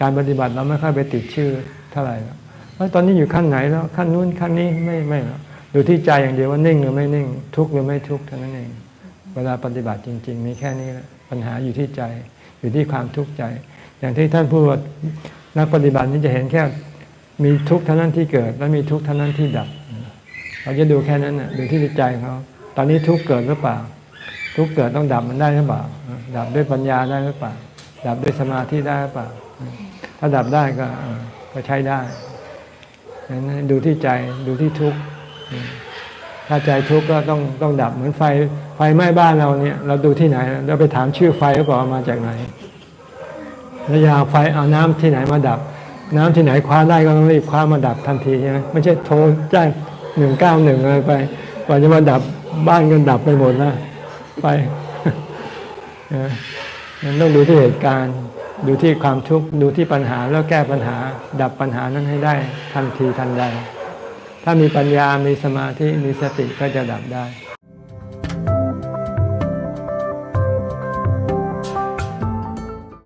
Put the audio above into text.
การปฏิบัติเราไม่ค่อยไปติดชื่อเท่าไหร่หรอกว่าตอนนี้อยู่ขั้นไหนแล้วขั้นนู้นขั้นนี้ไม่ไม่หรอกดูที่ใจอย่างเดียวว่านิ่งหรือไม่นิ่ง ทุกข์หรือไม่ทุกข์เท่านั้นเอง เวลาปฏิบัติจริง ๆ มีแค่นี้แหละปัญหาอยู่ที่ใจ อยู่ที่ความทุกข์ใจ อย่างที่ท่านพูดว่านักปฏิบัตินี่จะเห็นแค่มีทุกข์เท่านั้นที่เกิด และมีทุกข์เท่านั้นที่ดับ เราจะดูแค่นั้นนะดูที่ใจเขาตอนนี้ทุกข์เกิดหรือเปล่า ทุกข์เกิดต้องดับมันได้หรือเปล่า ดับด้วยปัญญาได้หรือเปล่า ดับด้วยสมาธิได้หรือเปล่า ถ้าดับได้ก็ก็ใช้ได้งั้นดูที่ใจดูที่ทุกข์ถ้าใจทุกข์ก็ต้องต้องดับเหมือนไฟไฟไหม้บ้านเราเนี่ย เราดูที่ไหนเราไปถามชื่อไฟก็บอกมาจากไหนแล้วยาไฟเอาน้ำที่ไหนมาดับ น้ำที่ไหนคว้าได้ก็ต้องรีบคว้ามาดับทันทีใช่ไหมไม่ใช่โทรแจ้งหนึ่งเก้าหนึ่งอะไรไปกว่าจะมาดับบ้านก็ดับไปหมดแล้วไปนะมันต้องดูที่เหตุการณ์ ดูที่ความทุกข์ดูที่ปัญหาแล้วแก้ปัญหา ดับปัญหานั้นให้ได้ทันทีทันใด ถ้ามีปัญญามีสมาธิมีสติก็จะดับได้